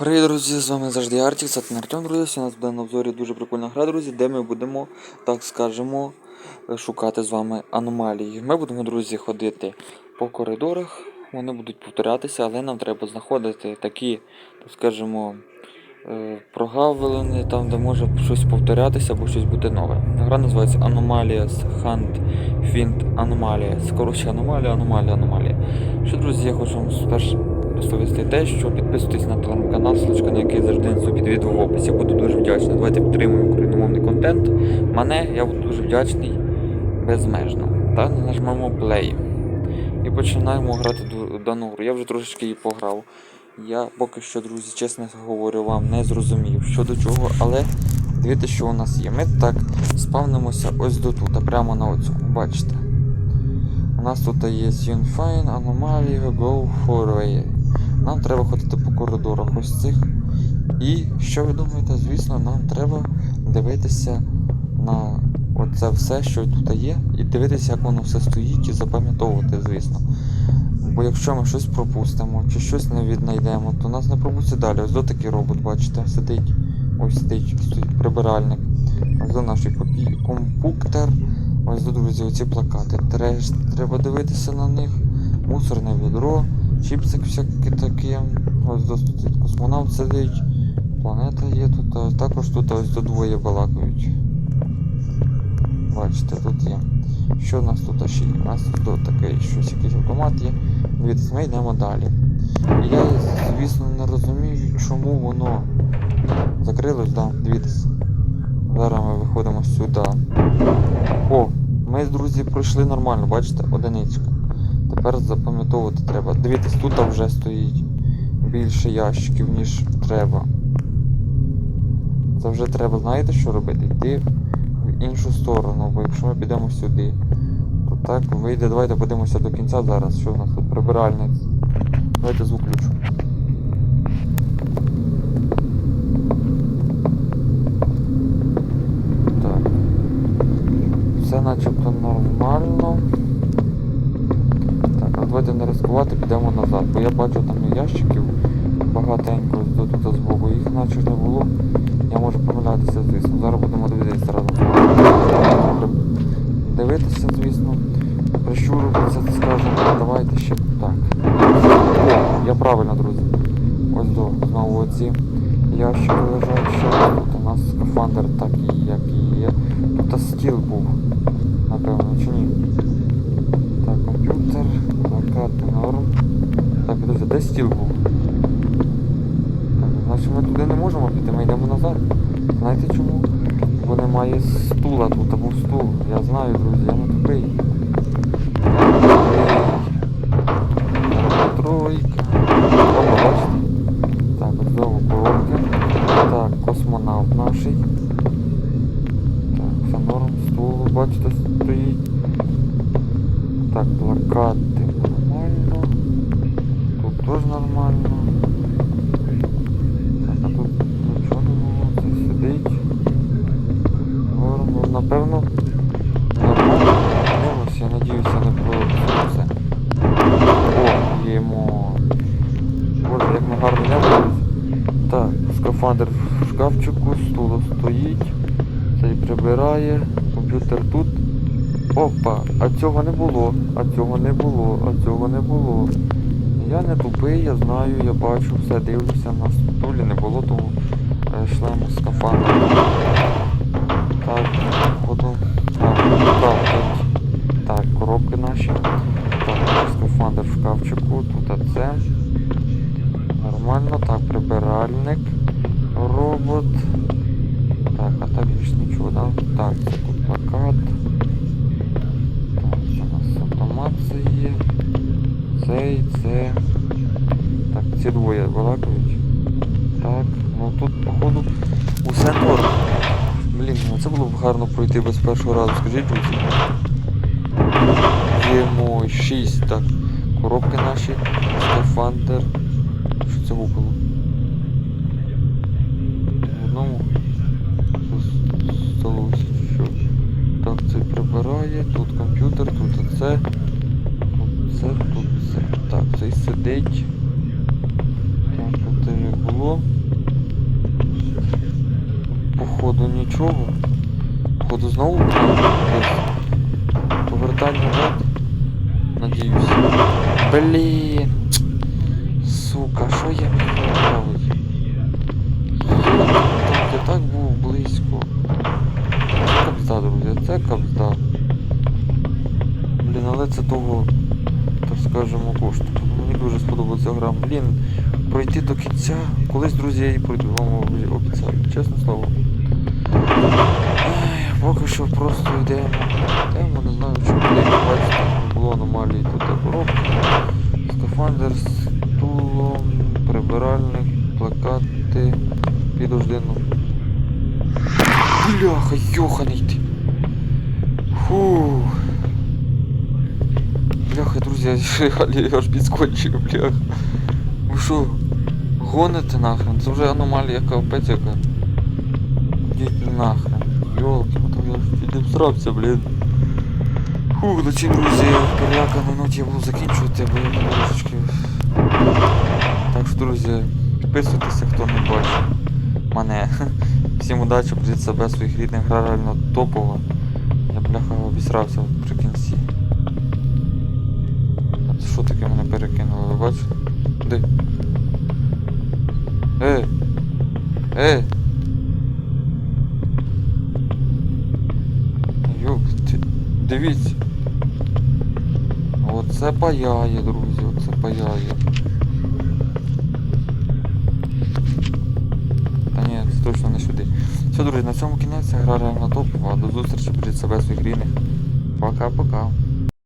Привіт, друзі! З вами завжди Артік, це Артем, друзі. У нас буде на обзорі дуже прикольна гра, друзі, де ми будемо, так скажемо, шукати з вами аномалії. Ми будемо, друзі, ходити по коридорах, вони будуть повторятися, але нам треба знаходити такі, так скажемо, е, прогавлені, там, де може щось повторятися або щось бути нове. Гра називається Anomalias Hunt Find Anomalias. Коротше, аномалія, аномалія, аномалія. Що, друзі, я хочу вам спершу розповісти те, що підписуйтесь на телеграм-канал, ссылочка на який завжди несу під відео в описі. Буду дуже вдячний. Давайте підтримуємо україномовний контент. Мене я буду дуже вдячний безмежно. Та нажмемо play. І починаємо грати дану гру. Я вже трошечки її пограв. Я поки що, друзі, чесно говорю, вам не зрозумів, що до чого, але дивіться, що у нас є. Ми так спавнимося ось до тут, прямо на оцю. Бачите. У нас тут є Unfine, аномалії, Go Forway. Нам треба ходити по коридорах ось цих. І що ви думаєте, звісно, нам треба дивитися на оце все, що тут є, і дивитися, як воно все стоїть, і запам'ятовувати, звісно. Бо якщо ми щось пропустимо чи щось не віднайдемо, то нас не пропустять далі. Ось до такий робот, бачите, сидить. Ось сидить, стоїть прибиральник. Ось до наш компуктер. Ось до друзі, оці плакати. Треш, треба дивитися на них. Мусорне відро, чіпсик всякі такі. Ось тут космонавт сидить. Планета є тут, а також тут ось до двоє балакають. Бачите, тут є. Що у нас тут ще є? У нас тут такий щось якийсь автомат є. Дивіться, ми йдемо далі. І я, звісно, не розумію, чому воно закрилось, да, дивіться. Зараз ми виходимо сюди. О, ми, друзі, пройшли нормально, бачите, одиничка. Тепер запам'ятовувати треба. Дивіться, тут вже стоїть більше ящиків, ніж треба. Це вже треба, знаєте, що робити? Йти в іншу сторону, бо якщо ми підемо сюди, то так вийде. Давайте подивимося до кінця зараз, що в нас тут прибиральник. Давайте звук включу. Так. Все начебто нормально. Давайте не ризикувати, підемо назад. Бо я бачу там ящиків багатенько тут збоку. Їх наче не було. Я можу помилятися, звісно. Зараз будемо дивитися разом. Дивитися, звісно. Прищурюватися, скажемо, давайте ще так. О, я правильно, друзі. Ось до знову оці ящики лежать ще. Тут у нас скафандр такий, як і є. Тут стіл був, напевно, чи ні? Так, комп'ютер, плакати норм. Так, друзі, де стіл був? Значить ми туди не можемо піти, ми йдемо назад. Знаєте чому? Бо немає стула тут, або стул. Я знаю, друзі, я не тупий. Тройка. О, бачите? Так, знову коробки. Так, космонавт наший. Так, все норм, стул, бачите, стоїть. Так, плакати нормально. Теж нормально. Тут нічого не було, це сидить. Норм, ну, напевно. Нормально. Я надіюся, не про це. О, їмо. Боже, як ми гарно небо. Так, скафандр в шкафчику, стул стоїть. Цей прибирає, комп'ютер тут. Опа, а цього не було, а цього не було, а цього не було. Я не тупий, я знаю, я бачу, все дивлюся, на стулі не було того е, шлему скафандра. Так, походу. Так, так. Так, коробки наші. Так, скафандр в шкафчику, тут це. Нормально, так, прибиральник. Робот. Так, а так більш нічого, да? Так, це тут плакат. Так, це у нас автомат це є. Цей, це. Ці двоє балакають. Так, ну тут, походу, усе норм. Блін, ну це було б гарно пройти без першого разу, скажіть, друзі. Їмо 6, так. Коробки наші, скафандр. Що це гупало? В одному столу що. Так, це прибирає, тут комп'ютер, тут оце. Тут це, тут це. Так, цей сидить. Нічого. Походу знову десь. Назад. Надіюсь. Блін. Сука, що я робити? Я так був близько. Це капзда, друзі, це капзда. Блін, але це того, так скажемо, коштує. Мені дуже сподобалася гра. Блін, пройти до кінця. Колись, друзі, я її пройду, вам обіцяю, чесне слово. Поки що просто йдемо. Йдемо, не знаю, що буде. Бачите, було аномалії тут де коробки. Скафандр з тулом, прибиральник, плакати, підождину. Бляха, йоханий ти. Фух. Бляха, друзі, я аж підскочив, бляха. Ви що, гоните нахрен? Це вже аномалія капець яка. Нахрен. Йолки, там я ж чуть не всрався, блін. Фух, до чим, друзі, перелякану ноті я буду закінчувати, бо я трошечки. Так що, друзі, підписуйтеся, хто не бачив мене. Всім удачі, бережіть себе, своїх рідних, гра реально топова. Я бляха обісрався при кінці. Що таке мене перекинуло, ви бачите? Де? Е! Е! Йоп, ти, дивіться. Оце паяє, друзі, оце паяє. Та ні, це точно не сюди. Все, друзі, на цьому кінець гра реально топова. До зустрічі, бережіть себе, своїх рідних. Пока-пока.